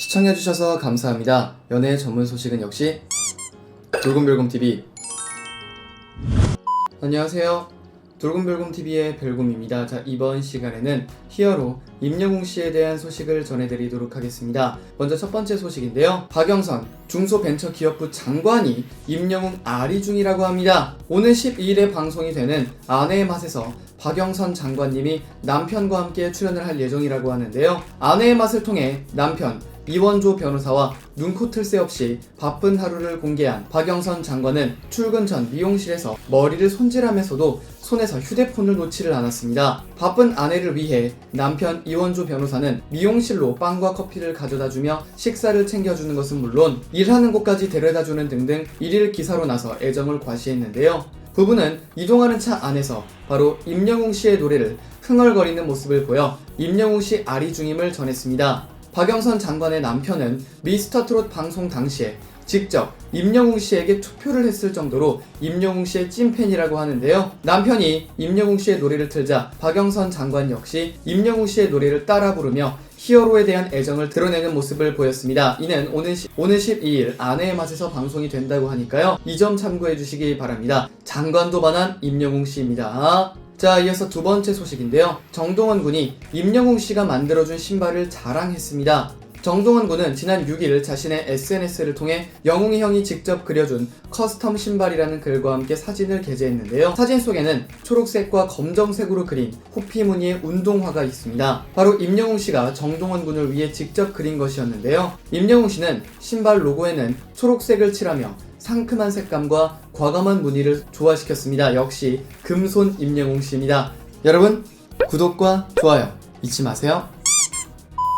시청해주셔서 감사합니다. 연애 전문 소식은 역시 돌곰별곰TV. 안녕하세요. 돌곰별곰TV의 별곰입니다. 자, 이번 시간에는 히어로 임영웅 씨에 대한 소식을 전해드리도록 하겠습니다. 먼저 첫 번째 소식인데요. 박영선 중소벤처기업부 장관이 임영웅 아리 중이라고 합니다. 오늘 12일에 방송이 되는 아내의 맛에서 박영선 장관님이 남편과 함께 출연을 할 예정이라고 하는데요. 아내의 맛을 통해 남편 이원조 변호사와 눈코 틀 새 없이 바쁜 하루를 공개한 박영선 장관은 출근 전 미용실에서 머리를 손질하면서도 손에서 휴대폰을 놓지를 않았습니다. 바쁜 아내를 위해 남편 이원조 변호사는 미용실로 빵과 커피를 가져다 주며 식사를 챙겨주는 것은 물론 일하는 곳까지 데려다 주는 등등 일일 기사로 나서 애정을 과시했는데요. 부부는 이동하는 차 안에서 바로 임영웅 씨의 노래를 흥얼거리는 모습을 보여 임영웅 씨 아리 중임을 전했습니다. 박영선 장관의 남편은 미스터 트롯 방송 당시에 직접 임영웅 씨에게 투표를 했을 정도로 임영웅 씨의 찐팬이라고 하는데요. 남편이 임영웅 씨의 노래를 틀자 박영선 장관 역시 임영웅 씨의 노래를 따라 부르며 히어로에 대한 애정을 드러내는 모습을 보였습니다. 이는 오늘, 시- 오늘 12일 아내의 맛에서 방송이 된다고 하니까요. 이 점 참고해 주시기 바랍니다. 장관도 반한 임영웅 씨입니다. 자, 이어서 두 번째 소식인데요. 정동원 군이 임영웅 씨가 만들어준 신발을 자랑했습니다. 정동원 군은 지난 6일 자신의 SNS를 통해 영웅이 형이 직접 그려준 커스텀 신발이라는 글과 함께 사진을 게재했는데요. 사진 속에는 초록색과 검정색으로 그린 호피 무늬의 운동화가 있습니다. 바로 임영웅 씨가 정동원 군을 위해 직접 그린 것이었는데요. 임영웅 씨는 신발 로고에는 초록색을 칠하며 상큼한 색감과 과감한 무늬를 조화시켰습니다. 역시 금손 임영웅 씨입니다. 여러분 구독과 좋아요 잊지 마세요.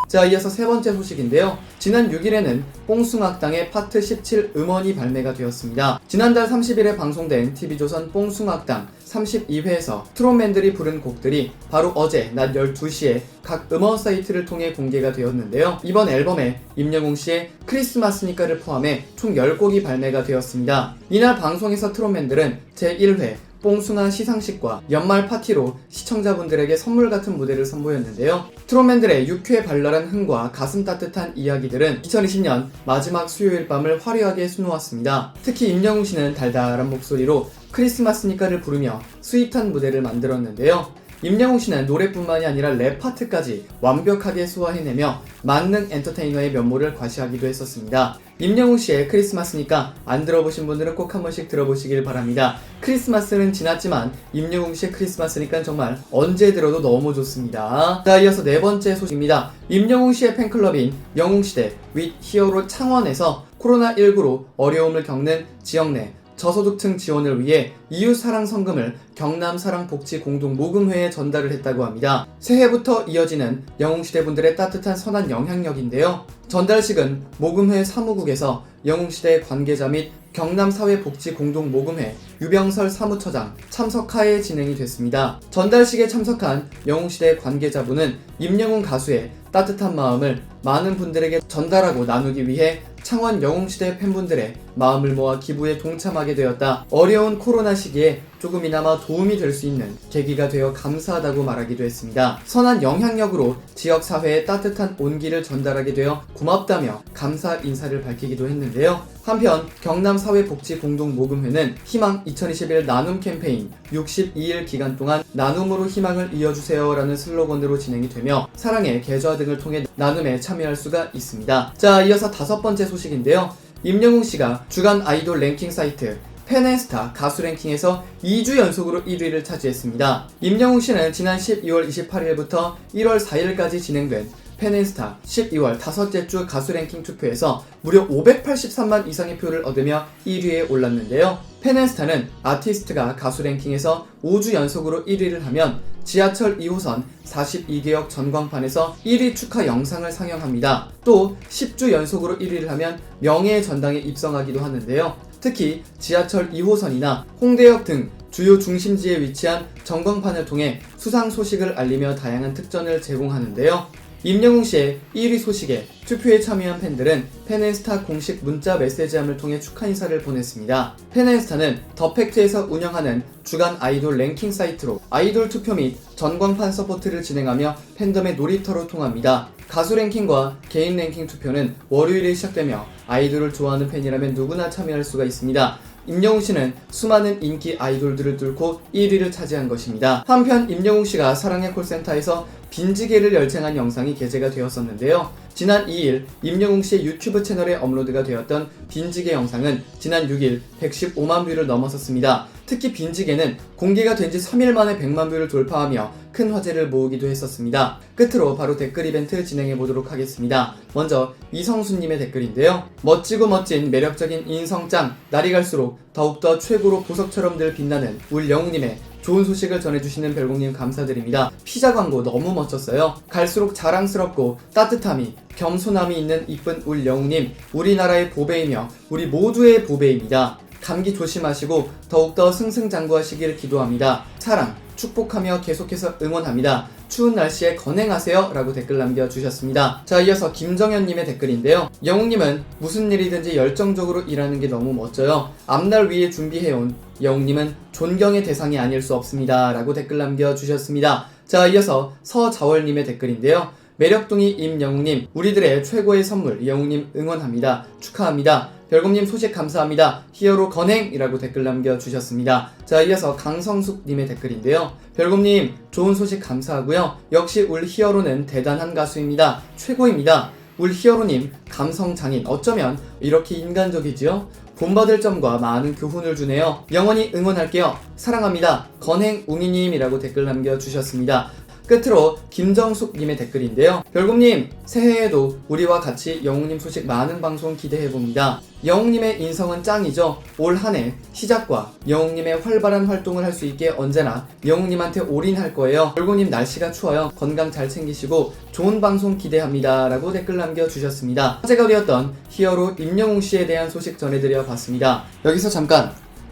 자, 이어서 세 번째 소식인데요. 지난 6일에는 뽕숭악당의 파트 17 음원이 발매가 되었습니다. 지난달 30일에 방송된 TV조선 뽕숭악당 32회에서 트롯맨들이 부른 곡들이 바로 어제 낮 12시에 각 음원 사이트를 통해 공개가 되었는데요. 이번 앨범에 임영웅 씨의 크리스마스니까를 포함해 총 10곡이 발매가 되었습니다. 이날 방송에서 트롯맨들은 제1회 뽕숭아 시상식과 연말 파티로 시청자분들에게 선물 같은 무대를 선보였는데요. 트롯맨들의 유쾌 발랄한 흥과 가슴 따뜻한 이야기들은 2020년 마지막 수요일 밤을 화려하게 수놓았습니다. 특히 임영웅 씨는 달달한 목소리로 크리스마스니까를 부르며 스윗한 무대를 만들었는데요. 임영웅 씨는 노래뿐만이 아니라 랩 파트까지 완벽하게 소화해내며 만능 엔터테이너의 면모를 과시하기도 했었습니다. 임영웅 씨의 크리스마스니까 안 들어보신 분들은 꼭 한 번씩 들어보시길 바랍니다. 크리스마스는 지났지만 임영웅 씨의 크리스마스니까 정말 언제 들어도 너무 좋습니다. 자, 이어서 네 번째 소식입니다. 임영웅 씨의 팬클럽인 영웅시대 윗 히어로 창원에서 코로나19로 어려움을 겪는 지역 내 저소득층 지원을 위해 이웃사랑 성금을 경남사랑복지 공동 모금회에 전달을 했다고 합니다. 새해부터 이어지는 영웅시대 분들의 따뜻한 선한 영향력인데요. 전달식은 모금회 사무국에서 영웅시대 관계자 및 경남사회복지 공동 모금회 유병설 사무처장 참석하에 진행이 됐습니다. 전달식에 참석한 영웅시대 관계자분은 임영웅 가수의 따뜻한 마음을 많은 분들에게 전달하고 나누기 위해 창원 영웅시대 팬분들의 마음을 모아 기부에 동참하게 되었다. 어려운 코로나 시기에 조금이나마 도움이 될 수 있는 계기가 되어 감사하다고 말하기도 했습니다. 선한 영향력으로 지역 사회에 따뜻한 온기를 전달하게 되어 고맙다며 감사 인사를 밝히기도 했는데요. 한편 경남 사회복지 공동 모금회는 희망 2021 나눔 캠페인 62일 기간 동안 나눔으로 희망을 이어주세요라는 슬로건으로 진행이 되며 사랑의 계좌 등을 통해 나눔에 참여할 수가 있습니다. 자, 이어서 다섯 번째 소식인데요. 임영웅 씨가 주간 아이돌 랭킹 사이트 팬앤스타 가수 랭킹에서 2주 연속으로 1위를 차지했습니다. 임영웅 씨는 지난 12월 28일부터 1월 4일까지 진행된 팬앤스타 12월 다섯째 주 가수 랭킹 투표에서 무려 583만 이상의 표를 얻으며 1위에 올랐는데요. 팬앤스타는 아티스트가 가수 랭킹에서 5주 연속으로 1위를 하면 지하철 2호선 42개역 전광판에서 1위 축하 영상을 상영합니다. 또 10주 연속으로 1위를 하면 명예의 전당에 입성하기도 하는데요. 특히 지하철 2호선이나 홍대역 등 주요 중심지에 위치한 전광판을 통해 수상 소식을 알리며 다양한 특전을 제공하는데요. 임영웅 씨의 1위 소식에 투표에 참여한 팬들은 팬앤스타 공식 문자 메시지함을 통해 축하 인사를 보냈습니다. 팬앤스타는 더 팩트에서 운영하는 주간 아이돌 랭킹 사이트로 아이돌 투표 및 전광판 서포트를 진행하며 팬덤의 놀이터로 통합니다. 가수 랭킹과 개인 랭킹 투표는 월요일에 시작되며 아이돌을 좋아하는 팬이라면 누구나 참여할 수가 있습니다. 임영웅 씨는 수많은 인기 아이돌들을 뚫고 1위를 차지한 것입니다. 한편 임영웅 씨가 사랑의 콜센터에서 빈지개를 열창한 영상이 게재가 되었었는데요. 지난 2일 임영웅 씨의 유튜브 채널에 업로드가 되었던 빈지개 영상은 지난 6일 115만 뷰를 넘어섰습니다. 특히 빈지개는 공개가 된 지 3일 만에 100만 뷰를 돌파하며 큰 화제를 모으기도 했었습니다. 끝으로 바로 댓글 이벤트 진행해 보도록 하겠습니다. 먼저 이성수님의 댓글인데요. 멋지고 멋진 매력적인 인성짱, 날이 갈수록 더욱더 최고로 보석처럼들 빛나는 울 영웅님의 좋은 소식을 전해주시는 별공님 감사드립니다. 피자 광고 너무 멋졌어요. 갈수록 자랑스럽고 따뜻함이 겸손함이 있는 이쁜 울 영웅님, 우리나라의 보배이며 우리 모두의 보배입니다. 감기 조심하시고 더욱더 승승장구하시길 기도합니다. 사랑, 축복하며 계속해서 응원합니다. 추운 날씨에 건행하세요. 라고 댓글 남겨주셨습니다. 자, 이어서 김정현님의 댓글인데요. 영웅님은 무슨 일이든지 열정적으로 일하는 게 너무 멋져요. 앞날 위해 준비해온 영웅님은 존경의 대상이 아닐 수 없습니다. 라고 댓글 남겨주셨습니다. 자, 이어서 서자월님의 댓글인데요. 매력둥이 임영웅님, 우리들의 최고의 선물, 영웅님 응원합니다. 축하합니다. 별곰님 소식 감사합니다. 히어로 건행이라고 댓글 남겨주셨습니다. 자, 이어서 강성숙님의 댓글인데요. 별곰님, 좋은 소식 감사하고요. 역시 울 히어로는 대단한 가수입니다. 최고입니다. 울 히어로님, 감성 장인, 어쩌면 이렇게 인간적이지요? 본받을 점과 많은 교훈을 주네요. 영원히 응원할게요. 사랑합니다. 건행 웅이님이라고 댓글 남겨주셨습니다. 끝으로 김정숙님의 댓글인데요. 별곰님, 새해에도 우리와 같이 영웅님 소식 많은 방송 기대해봅니다. 영웅님의 인성은 짱이죠. 올 한 해 시작과 영웅님의 활발한 활동을 할 수 있게 언제나 영웅님한테 올인할 거예요. 별곰님 날씨가 추워요. 건강 잘 챙기시고 좋은 방송 기대합니다. 라고 댓글 남겨주셨습니다. 화제가 되었던 히어로 임영웅 씨에 대한 소식 전해드려 봤습니다. 여기서 잠깐